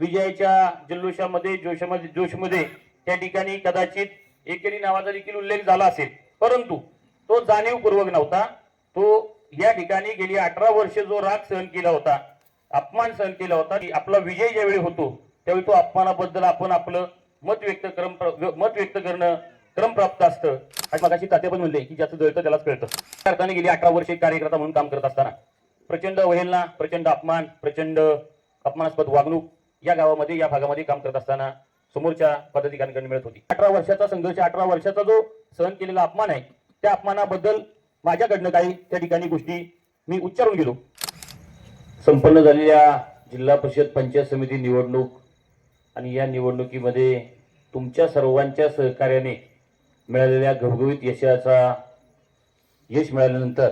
विजयाच्या जल्लोषामध्ये जोशामध्ये जोशमध्ये त्या ठिकाणी कदाचित एकेरी नावाचा देखील उल्लेख झाला असेल. परंतु तो जाणीवपूर्वक नव्हता. तो या ठिकाणी गेली अठरा वर्ष जो राग सहन केला होता अपमान सहन केला होता की आपला विजय ज्यावेळी होतो त्यावेळी तो अपमानाबद्दल आपण आपलं मत व्यक्त क्रम मत व्यक्त करणं क्रमप्राप्त असतं. आणि मगाशी तात्या पण म्हणले की ज्याचं जळतं त्यालाच कळतं. अर्थाने गेली अठरा वर्ष कार्यकर्ता म्हणून काम करत असताना. प्रचंड वहेलना प्रचंड अपमान प्रचंड अपमानास्पद वागणूक या गावामध्ये या भागामध्ये काम करत असताना समोरच्या पदाधिकाऱ्यांकडून मिळत होती. अठरा वर्षाचा संघर्ष अठरा वर्षाचा जो सहन केलेला अपमान आहे त्या अपमानाबद्दल माझ्याकडनं काही त्या ठिकाणी गोष्टी मी उच्चारून गेलो संपन्न झालेल्या जिल्हा परिषद पंचायत समिती निवडणूक आणि या निवडणुकीमध्ये तुमच्या सर्वांच्या सहकार्याने मिळालेल्या घवघवीत यशाचा यश मिळाल्यानंतर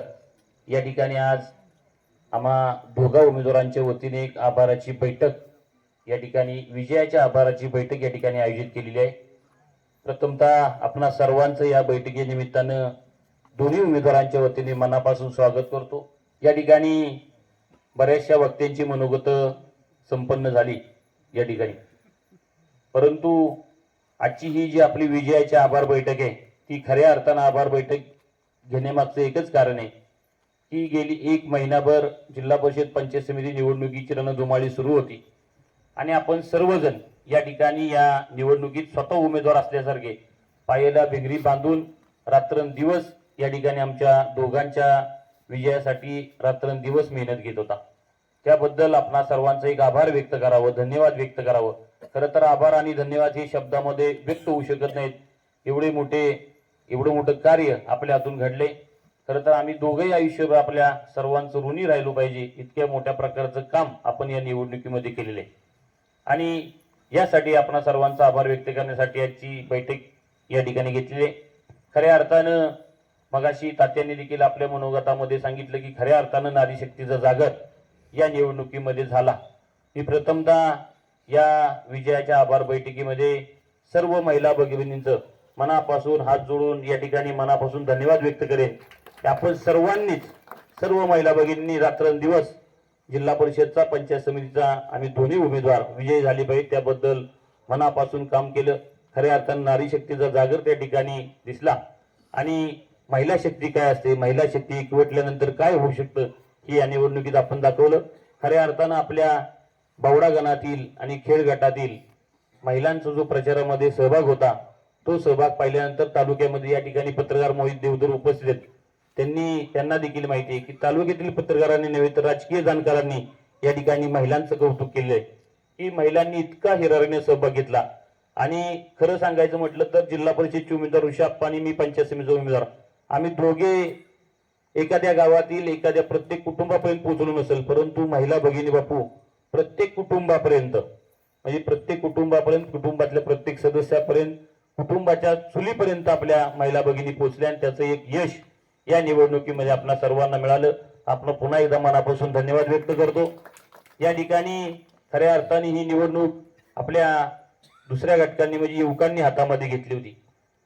या ठिकाणी आज आम्हा दोघा उमेदवारांच्या वतीने एक आभाराची बैठक या ठिकाणी विजयाच्या आभाराची बैठक या ठिकाणी आयोजित केलेली आहे. प्रथमतः आपणा सर्वांचं या बैठकीनिमित्तानं दोन्ही उमेदवारांच्या वतीने मनापासून स्वागत करतो. या ठिकाणी बऱ्याचशा वक्त्यांची मनोगत संपन्न झाली या ठिकाणी. परंतु आजची ही जी आपली विजयाची आभार बैठक आहे ती खऱ्या अर्थानं आभार बैठक घेण्यामागचं एकच कारण आहे. की गेली एक महिनाभर जिल्हा परिषद पंचायत समिती निवडणुकीची रणधुमाळी सुरू होती. आणि आपण सर्वजण या ठिकाणी या निवडणुकीत स्वतः उमेदवार असल्यासारखे पायाला भिंगरी बांधून रात्रंदिवस या ठिकाणी आमच्या दोघांच्या विजयासाठी रात्रंदिवस मेहनत घेत होता. त्याबद्दल आपणा सर्वांचं एक आभार व्यक्त करावं धन्यवाद व्यक्त करावं. खरं तर आभार आणि धन्यवाद हे शब्दामध्ये व्यक्त होऊ शकत नाहीत. एवढे मोठे एवढं मोठं कार्य आपल्या हातून घडले. खरं तर आम्ही दोघंही आयुष्यभर आपल्या सर्वांचं ऋणी राहिलो पाहिजे इतक्या मोठ्या प्रकारचं काम आपण या निवडणुकीमध्ये केलेलं आहे. आणि यासाठी आपण सर्वांचा आभार व्यक्त करण्यासाठी याची बैठक या ठिकाणी घेतलेली आहे. खऱ्या अर्थानं मगाशी तात्यांनी देखील आपल्या मनोगतामध्ये सांगितलं की खऱ्या अर्थानं नारी शक्तीचा जागर या निवडणुकीमध्ये झाला. मी प्रथमतः या विजयाच्या आभार बैठकीमध्ये सर्व महिला भगिनींचं मनापासून हात जोडून या ठिकाणी मनापासून धन्यवाद व्यक्त करेन. की आपण सर्वांनीच सर्व महिला भगिनींनी रात्रंदिवस जिल्हा परिषदचा पंचायत समितीचा आम्ही दोन्ही उमेदवार विजयी झाले पाहिजे. त्याबद्दल मनापासून काम केलं. खऱ्या अर्थानं नारी शक्तीचा जागर त्या ठिकाणी दिसला. आणि महिला शक्ती काय असते? महिला शक्ती एकवटल्यानंतर काय होऊ शकतं? हे या निवडणुकीत आपण दाखवलं. खऱ्या अर्थानं आपल्या बावडा गणातील आणि खेळ गटातील महिलांचा जो प्रचारामध्ये सहभाग होता तो सहभाग पाहिल्यानंतर तालुक्यामध्ये या ठिकाणी पत्रकार मोहित देवधर उपस्थित आहेत. त्यांनी त्यांना देखील माहिती आहे की तालुक्यातील पत्रकारांनी नव्हे तर राजकीय जाणकारांनी या ठिकाणी महिलांचं कौतुक केलंय. की महिलांनी इतका हिरारीने सहभाग घेतला. आणि खरं सांगायचं म्हटलं तर जिल्हा परिषदचे उमेदवार ऋषभ आणि मी पंचायत समितीचा उमेदवार. आम्ही दोघे एखाद्या गावातील एखाद्या प्रत्येक कुटुंबापर्यंत पोहोचलो नसेल परंतु महिला भगिनी बापू प्रत्येक कुटुंबापर्यंत म्हणजे प्रत्येक कुटुंबापर्यंत कुटुंबातल्या प्रत्येक सदस्यापर्यंत कुटुंबाच्या चुलीपर्यंत आपल्या महिला भगिनी पोहोचल्या आणि त्याचं एक यश या निवडणुकीमध्ये आपल्या सर्वांना मिळालं. आपण पुन्हा एकदा मनापासून धन्यवाद व्यक्त करतो. या ठिकाणी खऱ्या अर्थाने ही निवडणूक आपल्या दुसऱ्या घटकांनी म्हणजे युवकांनी हातामध्ये घेतली होती.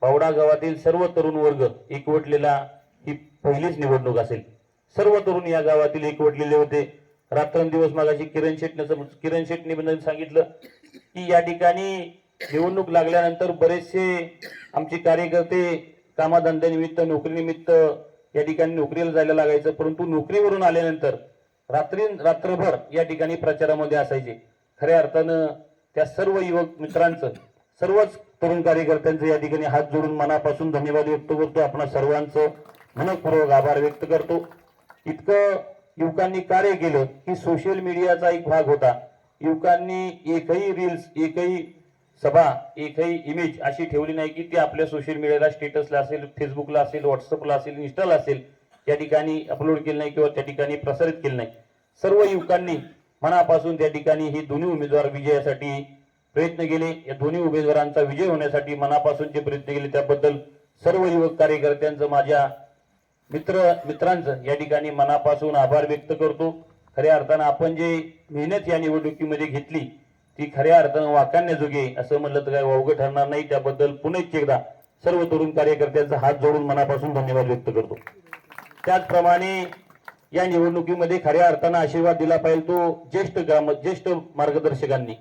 पावडा गावातील सर्व तरुण वर्ग एकवटलेला ही पहिलीच निवडणूक असेल. सर्व तरुण या गावातील एकवटलेले होते. रात्रंदिवस मागाशी किरण शेटनं किरण शेटने सांगितलं की या ठिकाणी निवडणूक लागल्यानंतर बरेचसे आमचे कार्यकर्ते कामाधंद्यानिमित्त नोकरीनिमित्त या ठिकाणी नोकरीला जायला लागायचं परंतु नोकरीवरून आल्यानंतर रात्री रात्रभर या ठिकाणी प्रचारामध्ये असायचे. खऱ्या अर्थानं त्या सर्व युवक मित्रांचं सर्वच तरुण कार्यकर्त्यांचं या ठिकाणी हात जोडून मनापासून धन्यवाद व्यक्त करतो. आपण सर्वांचं मनपूर्वक आभार व्यक्त करतो. इतकं युवकांनी कार्य केलं की सोशल मीडियाचा एक भाग होता. युवकांनी एकही रील्स एकही सभा एकही इमेज अशी ठेवली नाही की ती आपल्या सोशल मीडियाला स्टेटसला असेल फेसबुकला असेल व्हॉट्सअपला असेल इन्स्टाला असेल त्या ठिकाणी अपलोड केलं नाही किंवा त्या ठिकाणी प्रसारित केलं नाही. सर्व युवकांनी मनापासून त्या ठिकाणी हे दोन्ही उमेदवार विजयासाठी प्रयत्न केले. या दोन्ही उमेदवारांचा विजय होण्यासाठी मनापासून जे प्रयत्न केले त्याबद्दल सर्व युवक कार्यकर्त्यांचं माझ्या मित्र मित्रांचं या ठिकाणी मनापासून आभार व्यक्त करतो. खऱ्या अर्थानं आपण जे मेहनत या निवडणुकीमध्ये घेतली ती खऱ्या अर्थानं वाकाण्याजोगे असं म्हणलं तर काय वावगं ठरणार नाही. त्याबद्दल पुन्हा एकदा सर्व तरुण कार्यकर्त्यांचा हात जोडून मनापासून धन्यवाद व्यक्त करतो. त्याचप्रमाणे या निवडणुकीमध्ये खऱ्या अर्थानं आशीर्वाद दिला पाहिजे तो ज्येष्ठ ग्राम ज्येष्ठ मार्गदर्शकांनी.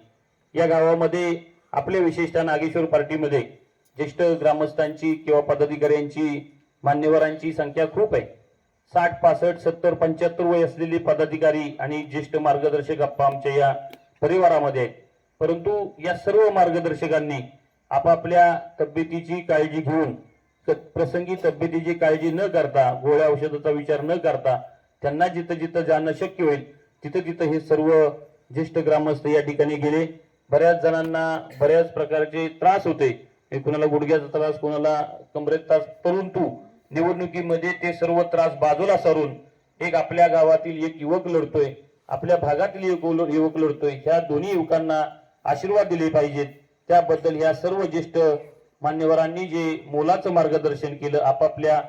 या गावामध्ये आपल्या विशेषतः नागेश्वर पार्टीमध्ये ज्येष्ठ ग्रामस्थांची किंवा पदाधिकाऱ्यांची मान्यवरांची संख्या खूप आहे. साठ पासष्ट सत्तर पंच्याहत्तर वय असलेले पदाधिकारी आणि ज्येष्ठ मार्गदर्शक आप्पा आमच्या या परिवारामध्ये आहेत. परंतु या सर्व मार्गदर्शकांनी आपापल्या तब्येतीची काळजी घेऊन प्रसंगी तब्येतीची काळजी न करता गोळ्या औषधाचा विचार न करता त्यांना जिथं जिथं जाणं शक्य होईल तिथं तिथं हे सर्व ज्येष्ठ ग्रामस्थ या ठिकाणी गेले. बऱ्याच जणांना बऱ्याच प्रकारचे त्रास होते. कुणाला गुडघ्याचा त्रास कुणाला कमरेत त्रास परंतु निवडणुकीमध्ये ते सर्व त्रास बाजूला सारून एक आपल्या गावातील एक युवक लढतोय आपल्या भागातील एक युवक लढतोय. ह्या दोन्ही युवकांना आशीर्वाद दिले पाहिजेत. त्याबद्दल ह्या सर्व ज्येष्ठ मान्यवरांनी जे मोलाचं मार्गदर्शन केलं आपापल्या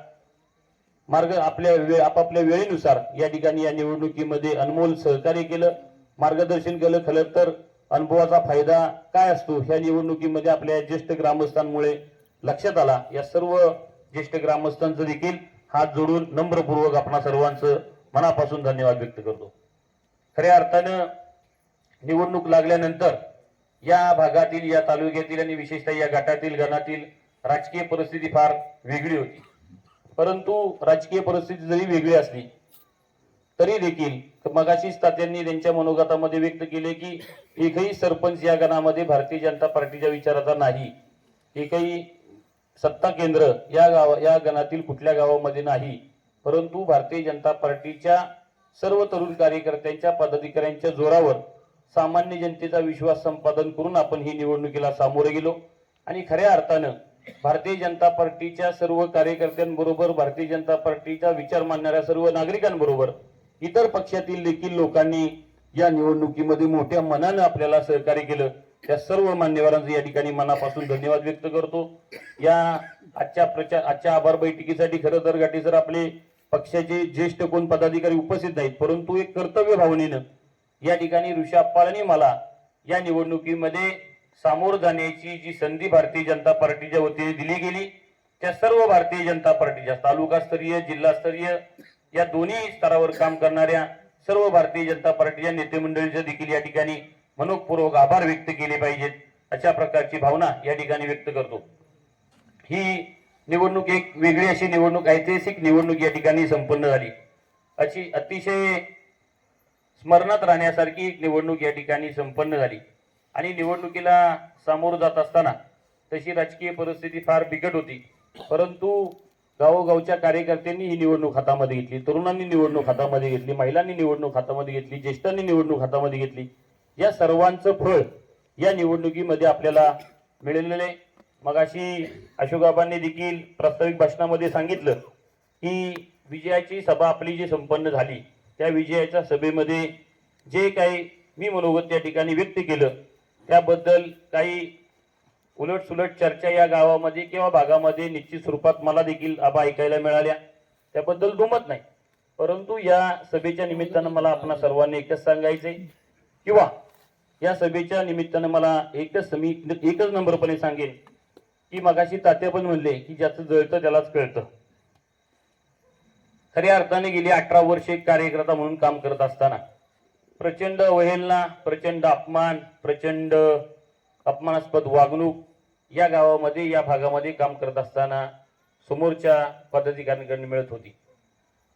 मार्ग आपल्या वेळ आपापल्या वेळेनुसार या ठिकाणी या निवडणुकीमध्ये अनमोल सहकार्य केलं. मार्गदर्शन केलं. खरं तर अनुभवाचा फायदा काय असतो? ह्या निवडणुकीमध्ये आपल्या ज्येष्ठ ग्रामस्थांमुळे लक्षात आला. या सर्व ज्येष्ठ ग्रामस्थांचं देखील हात जोडून नम्रपूर्वक आपणा सर्वांचं मनापासून धन्यवाद व्यक्त करतो. खऱ्या अर्थानं निवडणूक लागल्यानंतर या भागातील या तालुक्यातील आणि विशेषतः या गटातील गणातील राजकीय परिस्थिती फार वेगळी होती. परंतु राजकीय परिस्थिती जरी वेगळी असली तरी देखील मगाशीच तात्यांनी त्यांच्या मनोगतामध्ये व्यक्त केले की एकही सरपंच या गणामध्ये भारतीय जनता पार्टीच्या विचाराचा नाही. एकही सत्ता केंद्र या गाव या गणातील कुठल्या गावामध्ये नाही. परंतु भारतीय जनता पार्टीच्या सर्व तरुण कार्यकर्त्यांच्या पदाधिकाऱ्यांच्या जोरावर सामान्य जनतेचा विश्वास संपादन करून आपण ही निवडणुकीला सामोरे गेलो. आणि खऱ्या अर्थानं भारतीय जनता पार्टीच्या सर्व कार्यकर्त्यांबरोबर भारतीय जनता पार्टीचा विचार मानणाऱ्या सर्व नागरिकांबरोबर इतर पक्षातील देखील लोकांनी या निवडणुकीमध्ये मोठ्या मनानं आपल्याला सहकार्य केलं. त्या सर्व मान्यवरांचं या ठिकाणी मनापासून धन्यवाद व्यक्त करतो. या आजच्या प्रचार आजच्या आभार बैठकीसाठी खरं तर गाठी सर आपले पक्षाचे ज्येष्ठ कोण पदाधिकारी उपस्थित नाहीत परंतु एक कर्तव्य भावनेनं या ठिकाणी ऋषाप्पाळनी मला या निवडणुकीमध्ये सामोर जाण्याची जी संधी भारतीय जनता पार्टीच्या वतीने दिली गेली त्या सर्व भारतीय जनता पार्टीच्या तालुकास्तरीय जिल्हास्तरीय या दोन्ही स्तरावर काम करणाऱ्या सर्व भारतीय जनता पार्टीच्या नेते मंडळीचे देखील या ठिकाणी मनोपूर्वक आभार व्यक्त केले पाहिजेत. अशा प्रकारची भावना या ठिकाणी व्यक्त करतो. ही निवडणूक एक वेगळी अशी निवडणूक ऐतिहासिक निवडणूक या ठिकाणी संपन्न झाली. अशी अतिशय स्मरणात राहण्यासारखी एक निवडणूक या ठिकाणी संपन्न झाली. आणि निवडणुकीला सामोरं जात असताना तशी राजकीय परिस्थिती फार बिकट होती. परंतु गावोगावच्या कार्यकर्त्यांनी ही निवडणूक हातामध्ये घेतली तरुणांनी निवडणूक हातामध्ये घेतली महिलांनी निवडणूक हातामध्ये घेतली ज्येष्ठांनी निवडणूक हातामध्ये घेतली. या सर्वांचं फळ या निवडणुकीमध्ये आपल्याला मिळालेले मगाशी अशोकाबांनी देखील प्रास्ताविक भाषणामध्ये सांगितलं की विजयाची सभा आपली जी संपन्न झाली त्या विजयाच्या सभेमध्ये जे काही मी मनोगत त्या ठिकाणी व्यक्त केलं त्याबद्दल काही उलट सुलट चर्चा या गावामध्ये किंवा भागामध्ये निश्चित स्वरूपात मला देखील आबा ऐकायला मिळाल्या. त्याबद्दल दुमत नाही. परंतु या सभेच्या निमित्तानं मला आपणा सर्वांनी एकच सांगायचंय किंवा या सभेच्या निमित्तानं मला एकच मी एकच नंबरपणे सांगेन की मगाशी तात्या पण म्हणले की ज्याचं जळतं त्यालाच कळतं. खऱ्या अर्थाने गेली अठरा वर्षे एक कार्यकर्ता म्हणून काम करत असताना प्रचंड अवहेलना प्रचंड अपमान प्रचंड अपमानास्पद वागणूक या गावामध्ये या भागामध्ये काम करत असताना समोरच्या पदाधिकाऱ्यांकडून मिळत होती.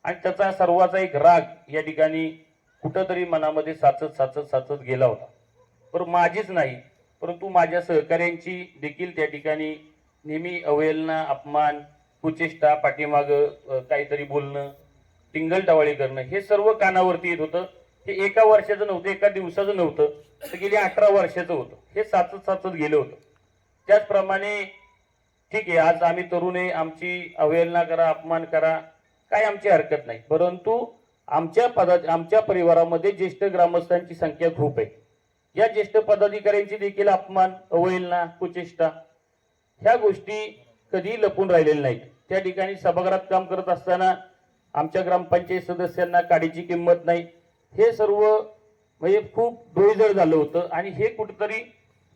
आणि त्याचा सर्वाचा एक राग या ठिकाणी कुठंतरी मनामध्ये साचत साचत साचत गेला होता. पर माझीच नाही परंतु माझ्या सहकाऱ्यांची देखील त्या ठिकाणी नेहमी अवहेलना अपमान कुचेष्टा पाठीमाग काहीतरी बोलणं टिंगल करणं हे सर्व कानावरती येत होतं. हे एका वर्षाचं नव्हतं एका दिवसाचं नव्हतं तर गेली अठरा वर्षाचं होतं. हे साचत साचत गेलं होतं. त्याचप्रमाणे ठीक आहे आज आम्ही तरुण आहे आमची अवहेलना करा अपमान करा काय आमची हरकत नाही. परंतु आमच्या पदा आमच्या परिवारामध्ये ज्येष्ठ ग्रामस्थांची संख्या खूप आहे. या ज्येष्ठ पदाधिकाऱ्यांची देखील अपमान अवहेलना कुचेष्टा ह्या गोष्टी कधी लपून राहिलेले नाहीत. त्या ठिकाणी सभागृहात काम करत असताना आमच्या ग्रामपंचायत सदस्यांना काडीची किंमत नाही. हे सर्व म्हणजे खूप डोईजळ झालं होतं आणि हे कुठंतरी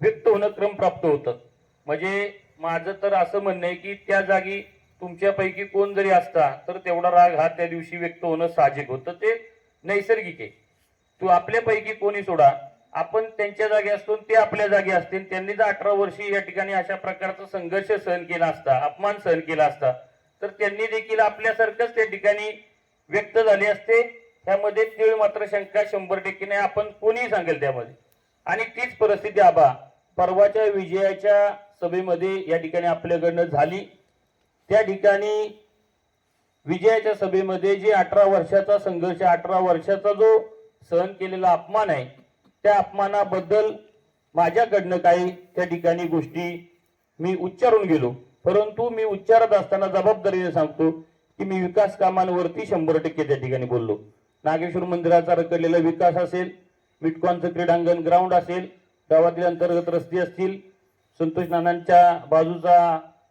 व्यक्त होणं क्रम प्राप्त होतं. म्हणजे माझं तर असं म्हणणं आहे की त्या जागी तुमच्यापैकी कोण जरी असता तर तेवढा राग हा त्या दिवशी व्यक्त होणं साहजिक होतं. ते नैसर्गिक आहे. तू आपल्यापैकी कोणी सोडा आपण त्यांच्या जागी असतो ते आपल्या जागी असतील त्यांनी जर अठरा वर्षी या ठिकाणी अशा प्रकारचा संघर्ष सहन केला असता अपमान सहन केला असता. तर त्यांनी देखील आपल्यासारखंच त्या ठिकाणी व्यक्त झाले असते. त्यामध्ये तीळ मात्र शंका शंभर टक्के नाही. आपण कोणीही सांगेल त्यामध्ये. आणि तीच परिस्थिती आबा परवाच्या विजयाच्या सभेमध्ये या ठिकाणी आपल्याकडनं झाली. त्या ठिकाणी विजयाच्या सभेमध्ये जे अठरा वर्षाचा संघर्ष अठरा वर्षाचा जो सहन केलेला अपमान आहे त्या अपमानाबद्दल माझ्याकडनं काही त्या ठिकाणी गोष्टी मी उच्चारून गेलो. परंतु मी उच्चारत असताना जबाबदारीने सांगतो की मी विकास कामांवरती शंभर टक्के त्या ठिकाणी बोललो. नागेश्वर मंदिराचा रखडलेला विकास असेल मिटकॉनचं क्रीडांगण ग्राउंड असेल गावातील अंतर्गत रस्ते असतील संतोष नानांच्या बाजूचा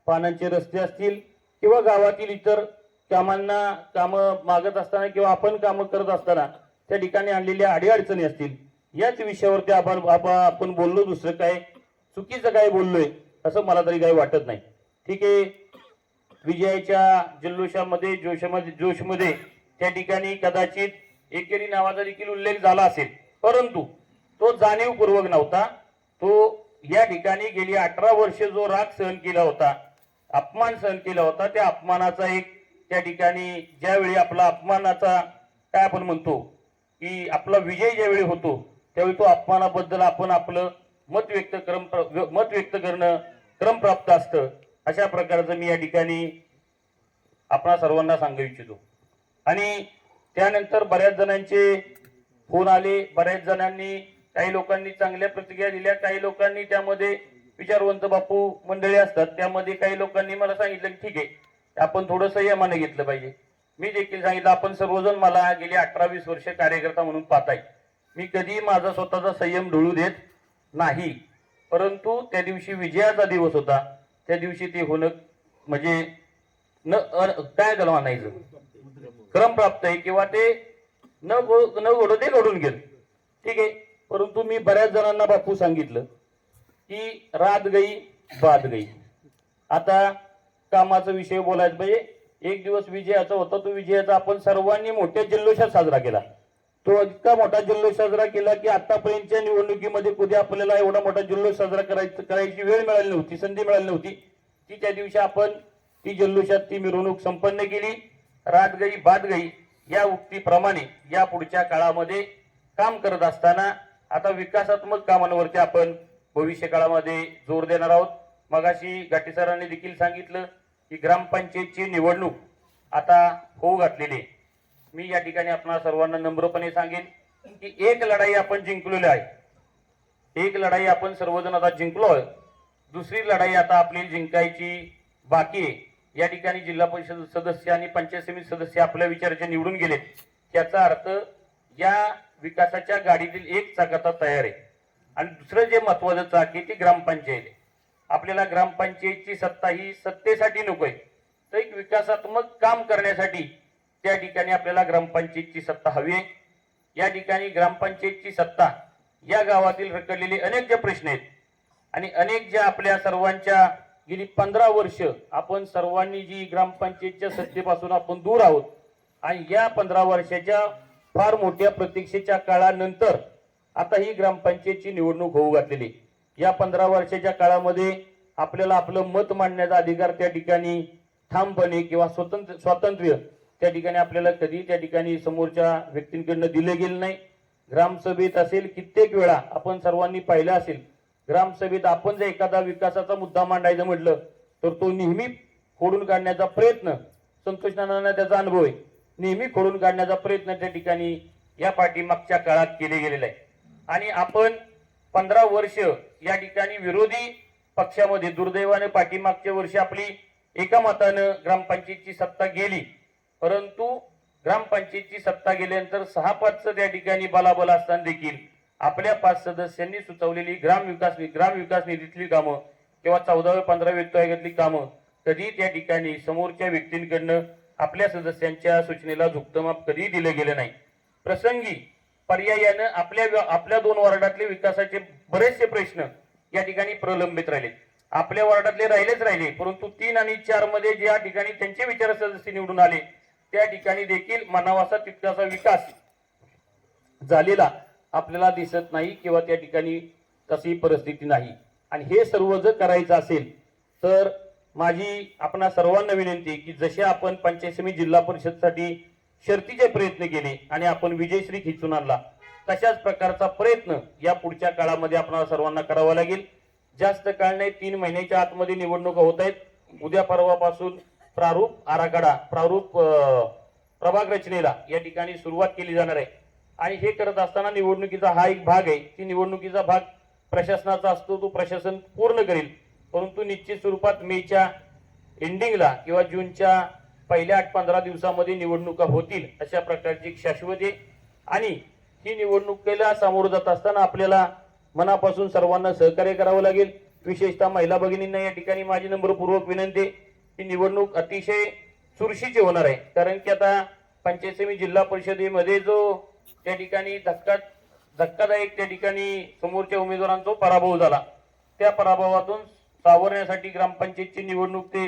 पानांचे रस्ते असतील किंवा गावातील इतर कामांना कामं मागत असताना किंवा आपण कामं करत असताना त्या ठिकाणी आणलेल्या अडीअडचणी असतील याच विषयावरती आपण आपण बोललो दुसरं काय? चुकीचं काय बोललोय असं मला तरी काही वाटत नाही. ठीक आहे? विजयाच्या जल्लोषामध्ये जोशामध्ये जोशमध्ये त्या ठिकाणी कदाचित एकेरी नावाचा देखील उल्लेख झाला असेल. परंतु तो जाणीवपूर्वक नव्हता. तो या ठिकाणी गेली अठरा वर्ष जो राग सहन केला होता अपमान सहन केला होता त्या अपमानाचा एक त्या ठिकाणी ज्यावेळी आपला अपमानाचा काय आपण म्हणतो की आपला विजय ज्यावेळी होतो त्यावेळी तो अपमानाबद्दल आपण आपलं मत व्यक्त क्रम मत व्यक्त करणं क्रमप्राप्त असतं. अशा प्रकारचं मी या ठिकाणी आपणा सर्वांना सांगू इच्छितो. आणि त्यानंतर बऱ्याच जणांचे फोन आले. बऱ्याच जणांनी काही लोकांनी चांगल्या प्रतिक्रिया दिल्या. काही लोकांनी त्यामध्ये विचारवंत बापू मंडळी असतात. त्यामध्ये काही लोकांनी मला सांगितलं की ठीक आहे आपण थोडं संयमाने घेतलं पाहिजे. मी देखील सांगितलं आपण सर्वजण मला गेली अठरा वीस वर्ष कार्यकर्ता म्हणून पाहताय. मी कधी माझा स्वतःचा संयम ढळू देत नाही. परंतु त्या दिवशी विजयाचा दिवस होता. त्या दिवशी ते होणं म्हणजे न काय त्याला म्हणायचं? क्रम प्राप्त आहे किंवा ते न घो- न घडो ते घडून गेलं. ठीक आहे. परंतु मी बऱ्याच जणांना बापू सांगितलं की रात गई बाद गई आता कामाचा विषय बोलायचं म्हणजे एक दिवस विजयाचा होता तो विजयाचा आपण सर्वांनी मोठ्या जल्लोषात साजरा केला. तो इतका मोठा जल्लोष साजरा केला की आतापर्यंतच्या निवडणुकीमध्ये कधी आपल्याला एवढा मोठा जल्लोष साजरा करायचं करायची वेळ मिळाली नव्हती संधी मिळाली नव्हती. ती त्या दिवशी आपण ती जल्लोषात ती मिरवणूक संपन्न केली. रात गई बाद गई या उक्तीप्रमाणे या पुढच्या काळामध्ये काम करत असताना आता विकासात्मक कामांवरती आपण भविष्य काळामध्ये जोर देणार आहोत. मगाशी गाठीसरांनी देखील सांगितलं की ग्रामपंचायतची निवडणूक आता होऊ घातलेली आहे. मी या ठिकाणी आपणा सर्वांना नम्रपणे सांगेन की एक लढाई आपण जिंकलेली आहे. एक लढाई आपण सर्वजण आता जिंकलो आहे दुसरी लढाई आता आपली जिंकायची बाकी आहे. या ठिकाणी जिल्हा परिषद सदस्य आणि पंचायत समिती सदस्य आपल्या विचाराचे निवडून गेलेत. त्याचा अर्थ या विकासाच्या गाडीतील एक चाक आता तयार आहे. आणि दुसरं जे महत्वाचं चाक आहे ती ग्रामपंचायत आहे. आपल्याला ग्रामपंचायतची सत्ता ही सत्तेसाठी नकोय तर एक विकासात्मक काम करण्यासाठी त्या ठिकाणी आपल्याला ग्रामपंचायतची सत्ता हवी आहे. या ठिकाणी ग्रामपंचायतची सत्ता या गावातील रखडलेले अनेक जे प्रश्न आहेत आणि अनेक ज्या आपल्या सर्वांच्या गेली पंधरा वर्ष आपण सर्वांनी जी ग्रामपंचायतच्या सत्तेपासून आपण दूर आहोत आणि या पंधरा वर्षाच्या फार मोठ्या प्रतीक्षेच्या काळानंतर आता ही ग्रामपंचायतची निवडणूक होऊ घातलेली. या पंधरा वर्षाच्या काळामध्ये आपल्याला आपलं मत मांडण्याचा अधिकार त्या ठिकाणी ठामपणे किंवा स्वतंत्र स्वातंत्र्य त्या ठिकाणी आपल्याला कधी त्या ठिकाणी समोरच्या व्यक्तींकडनं दिलं गेलं नाही. ग्रामसभेत असेल कित्येक वेळा आपण सर्वांनी पाहिलं असेल. ग्रामसभेत आपण जर एखादा विकासाचा मुद्दा मांडायचा म्हटलं तर तो नेहमी खोडून काढण्याचा प्रयत्न संतोष नानांना त्याचा अनुभव आहे. नेहमी खोडून काढण्याचा प्रयत्न त्या ठिकाणी या पाठीमागच्या काळात केले गेलेला आहे. आणि आपण पंधरा वर्ष या ठिकाणी विरोधी पक्षामध्ये दुर्दैवाने पाठीमागच्या वर्षी आपली एका मतानं ग्रामपंचायतची सत्ता गेली. परंतु ग्रामपंचायतची सत्ता गेल्यानंतर सहा पाचचं त्या ठिकाणी बलाबल असताना देखील आपल्या पाच सदस्यांनी सुचवलेली ग्राम विकास ग्राम विकास निधीतली कामं किंवा चौदाव्या पंधराव्या वित्त आयोगातली कामं कधी त्या ठिकाणी समोरच्या व्यक्तींकडनं आपल्या सदस्यांच्या सूचनेला झुकतमाप कधी दिलं गेलं नाही. प्रसंगी पर्यायानं आपल्या आपल्या दोन वॉर्डातले विकासाचे बरेचसे प्रश्न या ठिकाणी प्रलंबित राहिले. आपल्या वॉर्डातले राहिलेच राहिले परंतु तीन आणि चारमध्ये ज्या ठिकाणी त्यांचे विचार सदस्य निवडून आले त्या ठिकाणी देखील मनावासा तितकासा विकास झालेला आपल्याला दिसत नाही किंवा त्या ठिकाणी तशी परिस्थिती नाही. आणि हे सर्व जर करायचं असेल तर माझी आपणा सर्वांना विनंती की जसे आपण पंचायतमी जिल्हा परिषदसाठी शर्तीचे प्रयत्न केले आणि आपण विजयश्री खिचून आणला तशाच प्रकारचा प्रयत्न या पुढच्या काळामध्ये आपणाला सर्वांना करावा लागेल. जास्त काळ नाही तीन महिन्याच्या आतमध्ये निवडणुका होत आहेत. उद्या परवापासून प्रारूप आराखडा प्रारूप प्रभाग रचनेला या ठिकाणी सुरुवात केली जाणार आहे. आणि हे करत असताना निवडणुकीचा हा एक भाग आहे. की निवडणुकीचा भाग प्रशासनाचा असतो तो प्रशासन पूर्ण करेल. परंतु निश्चित स्वरूपात मेच्या एंडिंगला किंवा जूनच्या पहिल्या आठ पंधरा दिवसामध्ये निवडणुका होतील अशा प्रकारची एक आहे. आणि ही निवडणुकीला सामोरं जात असताना आपल्याला मनापासून सर्वांना सहकार्य करावं लागेल. विशेषतः महिला भगिनींना या ठिकाणी माझी नम्रपूर्वक विनंती आहे. ही निवडणूक अतिशय चुरशीची होणार आहे. कारण की आता पंचायत जिल्हा परिषदेमध्ये जो त्या ठिकाणी धक्का धक्कादायक त्या ठिकाणी समोरच्या उमेदवारांचा पराभव झाला. त्या पराभवातून सावरण्यासाठी ग्रामपंचायतची निवडणूक ते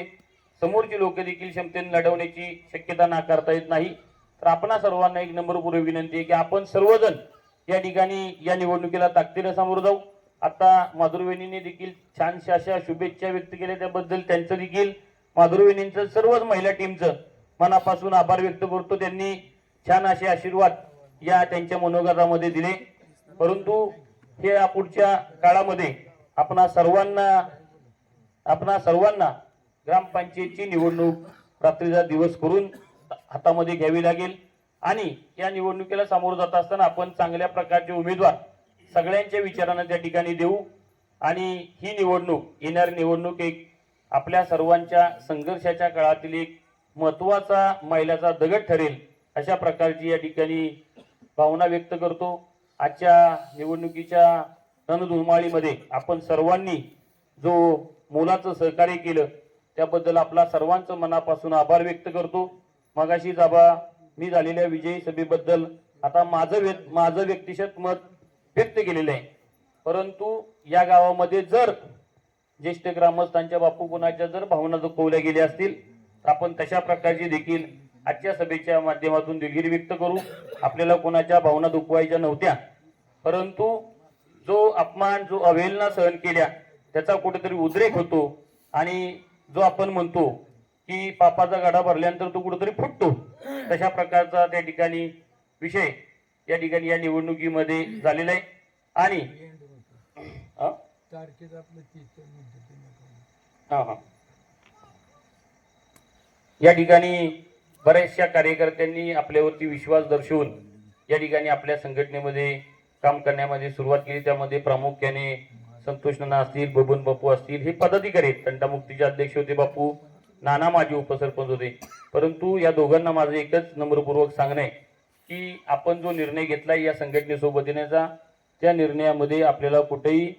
समोरची लोक देखील क्षमतेने लढवण्याची शक्यता नाकारता येत नाही. तर आपणा सर्वांना एक नंबरपूर्वी विनंती आहे की आपण सर्वजण या ठिकाणी या निवडणुकीला ताकदीने सामोरं जाऊ. आता माधुरवेणीने देखील छानशा अशा शुभेच्छा व्यक्त केल्या. त्याबद्दल त्यांचं देखील माधुरवेणींचं सर्वच महिला टीमचं मनापासून आभार व्यक्त करतो. त्यांनी छान असे आशीर्वाद या त्यांच्या मनोगतामध्ये दिले. परंतु हे पुढच्या काळामध्ये आपणा सर्वांना आपणा सर्वांना ग्रामपंचायतची निवडणूक रात्रीचा दिवस करून हातामध्ये घ्यावी लागेल. आणि या निवडणुकीला सामोरं जात असताना आपण चांगल्या प्रकारचे उमेदवार सगळ्यांच्या विचारांना त्या ठिकाणी देऊ. आणि ही निवडणूक येणारी निवडणूक एक आपल्या सर्वांच्या संघर्षाच्या काळातील एक महत्त्वाचा मैलाचा दगड ठरेल अशा प्रकारची या ठिकाणी भावना व्यक्त करतो. आजच्या निवडणुकीच्या रणधुमाळीमध्ये आपण सर्वांनी जो मोलाचं सहकार्य केलं त्याबद्दल आपला सर्वांचं मनापासून आभार व्यक्त करतो. मगाशी जाबा मी झालेल्या विजयी सभेबद्दल आता माझं व्य माझं व्यक्तिशत मत व्यक्त केलेलं आहे. परंतु या गावामध्ये जर ज्येष्ठ ग्रामस्थांच्या बापू कुणाच्या जर भावना दुखवल्या गेल्या असतील तर आपण तशा प्रकारची देखील आजच्या सभेच्या माध्यमातून दिलगिरी व्यक्त करू. आपल्याला कोणाच्या भावना दुखवायच्या नव्हत्या. परंतु जो अपमान जो अवहेलना सहन केल्या त्याचा कुठेतरी उद्रेक होतो आणि जो आपण म्हणतो की पापाचा गाडा भरल्यानंतर तो कुठेतरी फुटतो तशा प्रकारचा त्या ठिकाणी विषय या ठिकाणी या निवडणुकीमध्ये झालेला आहे. आणि तारखेत आपलं तीस हा हा. या ठिकाणी बऱ्याचशा कार्यकर्त्यांनी आपल्यावरती विश्वास दर्शवून या ठिकाणी आपल्या संघटनेमध्ये काम करण्यामध्ये सुरुवात केली. त्यामध्ये प्रामुख्याने संतोष नाना असतील बबन बापू असतील हे पदाधिकारी आहेत. तंटामुक्तीचे अध्यक्ष होते बापू नाना माझे उपसरपंच होते. परंतु या दोघांना माझं एकच नम्रपूर्वक सांगणं आहे की आपण जो निर्णय घेतलाय या संघटनेसोबत येण्याचा त्या निर्णयामध्ये आपल्याला कुठेही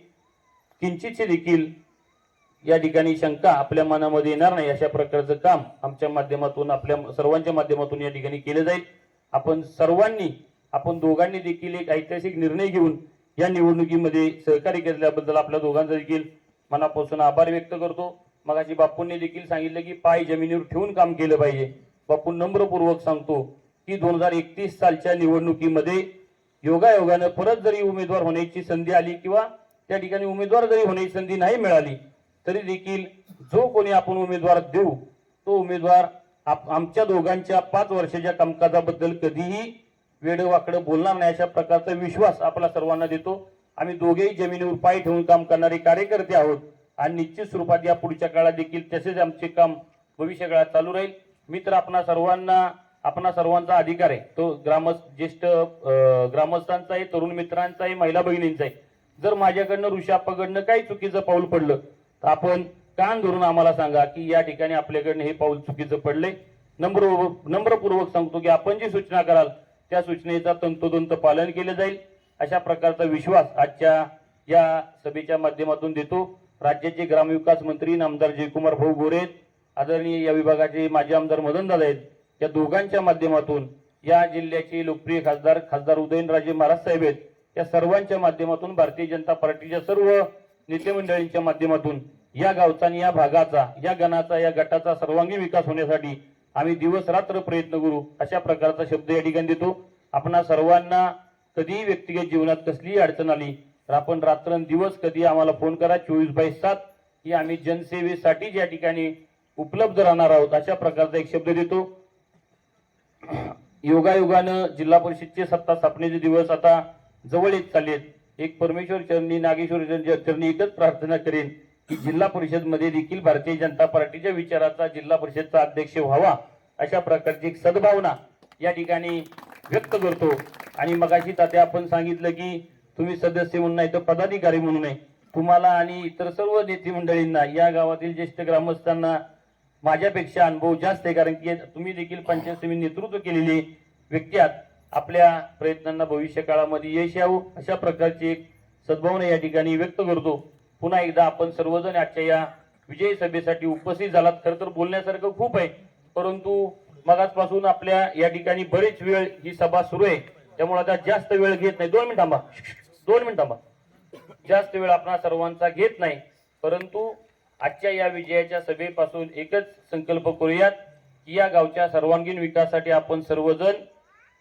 किंचितचे देखील या ठिकाणी शंका आपल्या मनामध्ये येणार नाही अशा प्रकारचं काम आमच्या माध्यमातून आपल्या सर्वांच्या माध्यमातून या ठिकाणी केलं जाईल. आपण सर्वांनी आपण दोघांनी देखील एक ऐतिहासिक निर्णय घेऊन या निवडणुकीमध्ये सहकार्य केल्याबद्दल आपल्या दोघांचा देखील मनापासून आभार व्यक्त करतो. मगाशी बापूंनी देखील सांगितलं की पाय जमिनीवर ठेवून काम केलं पाहिजे. बापू नम्रपूर्वक सांगतो की दोन हजार एकतीस सालच्या निवडणुकीमध्ये योगायोगानं परत जरी उमेदवार होण्याची संधी आली किंवा त्या ठिकाणी उमेदवार जरी होण्याची संधी नाही मिळाली तरी देखील जो कोणी आपण उमेदवार देऊ तो उमेदवार आप- आमच्या दोघांच्या पाच वर्षाच्या कामकाजाबद्दल कधीही वेड वाकडं बोलणार नाही अशा प्रकारचा विश्वास आपला सर्वांना देतो. आम्ही दोघेही जमिनीवर पाय ठेवून काम करणारे कार्यकर्ते आहोत आणि निश्चित स्वरूपात या पुढच्या काळात देखील तसेच आमचे काम भविष्य काळात चालू राहील. मित्र आपणा सर्वांना आपणा सर्वांचा अधिकार आहे. तो ग्रामस्थ ज्येष्ठ ग्रामस्थांचा आहे तरुण मित्रांचा आहे महिला भगिनींचा आहे जर माझ्याकडनं ऋषापाकडनं काही चुकीचं पाऊल पडलं तर आपण कान धरून आम्हाला सांगा की या ठिकाणी आपल्याकडनं हे पाऊल चुकीचं पडले नम्र नम्रपूर्वक सांगतो की आपण जी सूचना कराल त्या सूचनेचा तंतोतंत पालन केलं जाईल. अशा प्रकारचा विश्वास आजच्या या सभेच्या माध्यमातून देतो. राज्याचे ग्रामविकास मंत्री आमदार जयकुमार भाऊ गोरे आदरणीय या विभागाचे माजी आमदार मदनदादा आहेत. या दोघांच्या माध्यमातून या जिल्ह्याचे लोकप्रिय खासदार खासदार उदयनराजे महाराज साहेब आहेत. या सर्वांच्या माध्यमातून भारतीय जनता पार्टीच्या सर्व नेते मंडळींच्या माध्यमातून या गावचा आणि या भागाचा या गणाचा या गटाचा सर्वांगीण विकास होण्यासाठी आम्ही दिवस रात्र प्रयत्न करू अशा प्रकारचा शब्द या ठिकाणी देतो. आपणा सर्वांना कधीही व्यक्तिगत जीवनात कसलीही अडचण आली तर आपण रात्रंदिवस कधी आम्हाला फोन करा. चोवीस बाय सात ही आम्ही जनसेवेसाठी या ठिकाणी उपलब्ध राहणार आहोत अशा प्रकारचा एक शब्द देतो. योगायोगानं जिल्हा परिषदचे सत्ता स्थापनेचे दिवस आता जवळ येत चाललेत. एक परमेश्वर चरणी नागेश्वर चरणी- चरणी एकच प्रार्थना करेन की जिल्हा परिषदमध्ये देखील भारतीय जनता पार्टीच्या विचाराचा जिल्हा परिषदचा अध्यक्ष व्हावा अशा प्रकारची एक सद्भावना या ठिकाणी व्यक्त करतो. आणि मगाशी तात्या आपण सांगितलं की तुम्ही सदस्य म्हणून नाही तर पदाधिकारी म्हणून नाही तुम्हाला आणि इतर सर्व नेते मंडळींना या गावातील ज्येष्ठ ग्रामस्थांना माझ्यापेक्षा अनुभव जास्त आहे. कारण की तुम्ही देखील पंचायत समिती नेतृत्व केलेली व्यक्ती आहात. आपल्या प्रयत्नांना भविष्य काळामध्ये यश यावं अशा प्रकारची एक सद्भावना या ठिकाणी व्यक्त करतो. पुन्हा एकदा आपण सर्वजण आजच्या या विजयी सभेसाठी उपस्थित झालात. खरं तर बोलण्यासारखं खूप आहे. परंतु मगाचपासून आपल्या या ठिकाणी बरेच वेळ ही सभा सुरू आहे. त्यामुळे आता जास्त वेळ घेत नाही. दोन मिनिट थांबा. दोन मिनिट थांबा. जास्त वेळ आपणा सर्वांचा घेत नाही. परंतु आजच्या या विजयाच्या सभेपासून एकच संकल्प करूयात की या गावच्या सर्वांगीण विकासासाठी आपण सर्वजण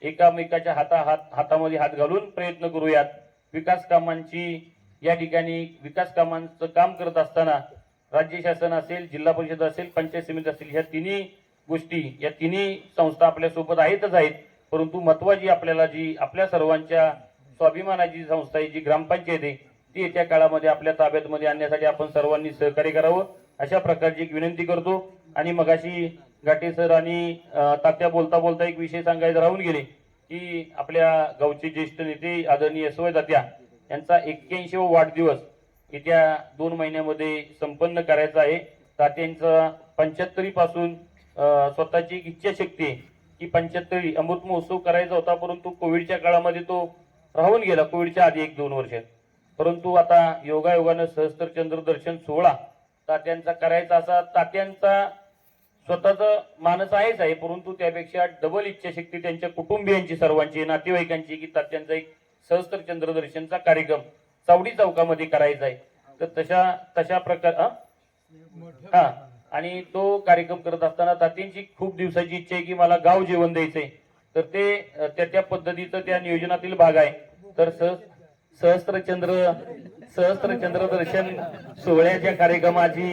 एकामेकाच्या हाता हात हातामध्ये हात घालून प्रयत्न करूयात. विकास कामांची या ठिकाणी विकास कामांचं काम करत असताना राज्य शासन असेल जिल्हा परिषद असेल पंचायत समिती असेल ह्या तिन्ही गोष्टी या तिन्ही संस्था आपल्यासोबत आहेतच आहेत. परंतु महत्वाची आपल्याला जी आपल्या सर्वांच्या स्वाभिमानाची संस्था आहे जी ग्रामपंचायत आहे ती येत्या काळामध्ये आपल्या ताब्यातमध्ये आणण्यासाठी आपण सर्वांनी सहकार्य करावं. अशा प्रकारची एक विनंती करतो. आणि मगाशी घाटे सर आणि तात्या बोलता बोलता एक विषय सांगायचा राहून गेले की आपल्या गावचे ज्येष्ठ नेते आदरणीय सोय तात्या यांचा एक्क्याऐंशी वाढदिवस येत्या दोन महिन्यामध्ये संपन्न करायचा आहे. तात्यांचा पंच्याहत्तरी पासून स्वतःची एक इच्छाशक्ती आहे की पंच्याहत्तरी अमृत महोत्सव करायचा होता परंतु कोविडच्या काळामध्ये तो राहून गेला कोविडच्या आधी एक दोन वर्ष परंतु आता योगायोगानं सहस्त्रचंद्र दर्शन सोहळा तात्यांचा करायचा असा तात्यांचा स्वतःचं मानस आहेच आहे परंतु त्यापेक्षा डबल इच्छाशक्ती त्यांच्या कुटुंबियांची सर्वांची नातेवाईकांची की तात्यांचा एक सहस्त्र चंद्रदर्शनचा कार्यक्रम चावडी चौकामध्ये करायचा आहे. तर तशा तशा प्रकार हा. आणि तो कार्यक्रम करत असताना तात्यांची खूप दिवसाची इच्छा आहे की मला गाव जेवण द्यायचंय. तर ते त्या त्या पद्धतीचं त्या नियोजनातील भाग आहे. तर सह सहस्त्रचंद्र सहस्त्रचंद्र दर्शन सोहळ्याच्या कार्यक्रमाची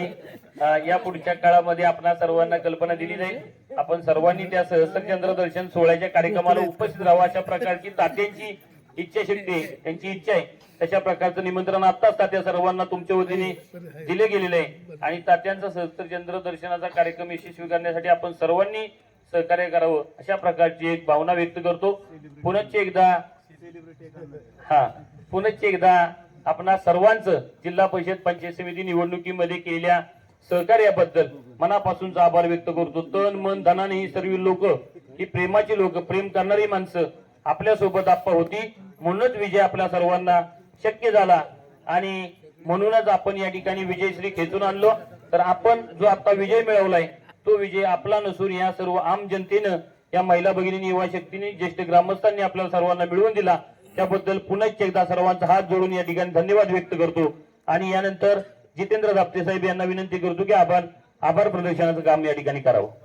या पुढच्या काळामध्ये आपणा सर्वांना कल्पना दिली जाईल. आपण सर्वांनी त्या सहस्त्रचंद्र दर्शन सोहळ्याच्या कार्यक्रमाला उपस्थित राहावं अशा प्रकारची तात्यांची इच्छाशक्ती त्यांची इच्छा आहे. तशा प्रकारचं निमंत्रण आत्ताच तात्या सर्वांना तुमच्या वतीने दिले गेलेले आहे. आणि तात्यांचा सहस्त्रचंद्र दर्शनाचा कार्यक्रम यशस्वी करण्यासाठी आपण सर्वांनी सहकार्य करावं अशा प्रकारची एक भावना व्यक्त करतो. पुनश्च एकदा हा पुनश्च एकदा आपणा सर्वांचं जिल्हा परिषद पंचायत समिती निवडणुकीमध्ये केलेल्या सहकार्याबद्दल मनापासूनचा आभार व्यक्त करतो. तन मन धनाने ही सर्व लोक ही प्रेमाची लोक प्रेम करणारी माणसं आपल्यासोबत आप्पा होती. म्हणूनच विजय आपल्या सर्वांना शक्य झाला. आणि म्हणूनच आपण या ठिकाणी विजयश्री खेचून आणलो. तर आपण जो आता विजय मिळवलाय तो विजय आपला नसून या सर्व आम जनतेनं या महिला भगिनी युवा शक्तीने ज्येष्ठ ग्रामस्थांनी आपल्याला सर्वांना मिळवून दिला. त्याबद्दल पुन्हा एकदा सर्वांचा हात जोडून या ठिकाणी धन्यवाद व्यक्त करतो. आणि यानंतर जितेंद्र दापते साहेब यांना विनंती करतो की आपण आभार प्रदर्शनाचं काम या ठिकाणी करावं.